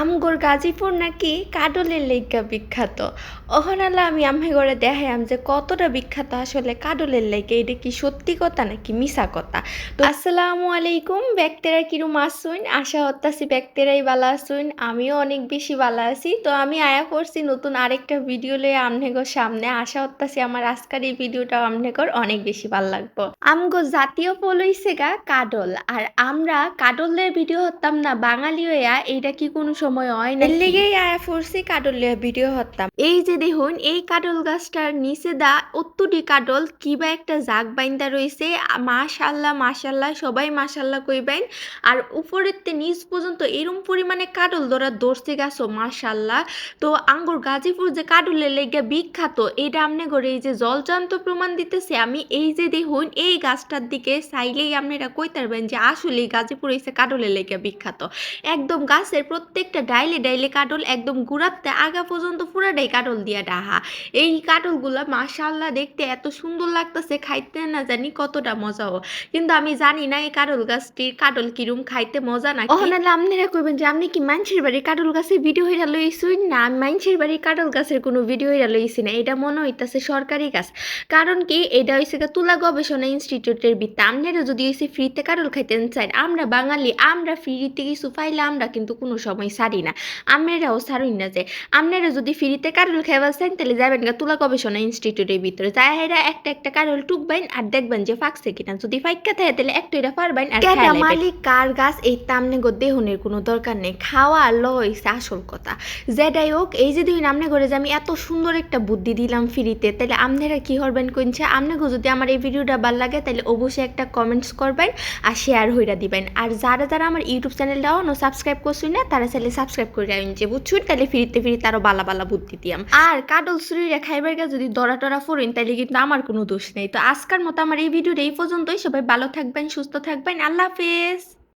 আমগর গাজীপুর নাকি কাডলের লেগা বিখ্যাত। ওহনালা আমি আমি করে দেখাইলাম যে কতটা বিখ্যাত আসলে কাডলের লেগে এটা কি সত্যি কথা নাকি মিশা কথা? তো আসসালামু আলাইকুম, ব্যক্তিরা কিরম আসুন আশা হত্যাসি ব্যক্তিরাই ভালো আসুন আমিও অনেক বেশি ভালো আছি। তো আমি আয়া করছি নতুন আরেকটা ভিডিও লয়ে আমনেগর সামনে। আশা হত্যাসি আমার আজকের এই ভিডিওটা আমনেগর অনেক বেশি ভালো লাগবো। আমগো জাতীয় ফল হইছে গা কাডল। আর আমরা কাডলের ভিডিও হতাম না, বাঙালি হইয়া। এইটা কি কোনো সময় হয় না লেগেই আয়া ফোরসি কাডলের ভিডিও হতাম এই যে দেখুন এই কাডল গাছটার নিচে দা অত্তুটি কাডল কিবা একটা জাগ বাইন্দা রয়েছে মাশাল্লাহ মাশাল্লাহ সবাই মাশাল্লাহ কইবেন। আর উপরের তে নিচ পর্যন্ত এরম পরিমাণে কাডল ধরা ধরছে গাছও মাশাল্লাহ। তো আঙ্গুর গাজীপুর যে কাডলের লেগে বিখ্যাত এটা আমনে করে এই যে জলজান্ত প্রমাণ দিতেছে। আমি এই যে দেখুন এই গাছটার দিকে চাইলেই আপনারা কইতে পারবেন যে আসলে গাজীপুর হইছে কাডলের লেগে বিখ্যাত। একদম গাছের প্রত্যেকটা ডাইলে ডাইলে কাডল একদম গুড়াতে আগা পর্যন্ত পুরাটাই কাটল দিয়া ডাহা। এই কাডলগুলা মাশাল্লাহ দেখতে এত সুন্দর লাগতেছে, খাইতে না জানি কতটা মজা ও। কিন্তু আমি জানি না এই কাডল গাছটির কাডল কিরম খাইতে মজা না ওখানে আপনারা কইবেন যে আপনি কি মানুষের বাড়ির কাডল গাছের ভিডিও হইরা লইছুন? না, আমি মানুষের বাড়ির কাডল গাছের কোনো ভিডিও হইরা লইছি না, এটা মনে হইতাছে সরকারি গাছ। কারণ কি, এটা হইছে তুলা গবেষণা ইনস্টিটিউটের বিদ্যা আপনারা যদি হইছে ফ্রিতে কাডল খাইতেন চান, আমরা বাঙালি, আমরা ফ্রিতে কিছু পাইলে আমরা কিন্তু কোনো সময় সারি না। আপনারাও সারুন না যে। আপনারা যদি ফ্রিতে কারল খাইবার চান তাহলে যাবেন গা তুলা গবেষণা ইনস্টিটিউটের ভিতরে যাই হেরা একটা একটা কারল টুকবেন আর দেখবেন যে ফাঁকছে কিনা। যদি ফাইকা থাকে তাহলে একটা এটা পারবেন আর মালিক কার গাছ এই তামনে গো দেহনের কোনো দরকার নেই। খাওয়া আর ল হইছে আসল কথা। যেটাই হোক এই যে দেখুন আমনে ঘরে যে আমি এত সুন্দর একটা বুদ্ধি দিলাম ফ্রিতে তাহলে আপনারা কি করবেন কইছে আপনাকে যদি আমার এই ভিডিওটা ভালো লাগে তাহলে অবশ্যই একটা কমেন্টস করবেন আর শেয়ার হইরা দিবেন আর যারা যারা আমার ইউটিউব চ্যানেলটা অন সাবস্ক্রাইব করছি না তারা চাইলে সাবস্ক্রাইব করে আইন যে বুঝছুন? তাহলে ফিরিতে ফিরি আরও বালা বালা বুদ্ধি দিয়াম। আর কাডল সুরিরা খাইবার গা যদি দরা টরা ফোরেন তাহলে কিন্তু আমার কোনো দোষ নেই। তো আজকার মতো আমার এই ভিডিওটা এই পর্যন্তই। সবাই ভালো থাকবেন, সুস্থ থাকবেন। আল্লাহ হাফেজ।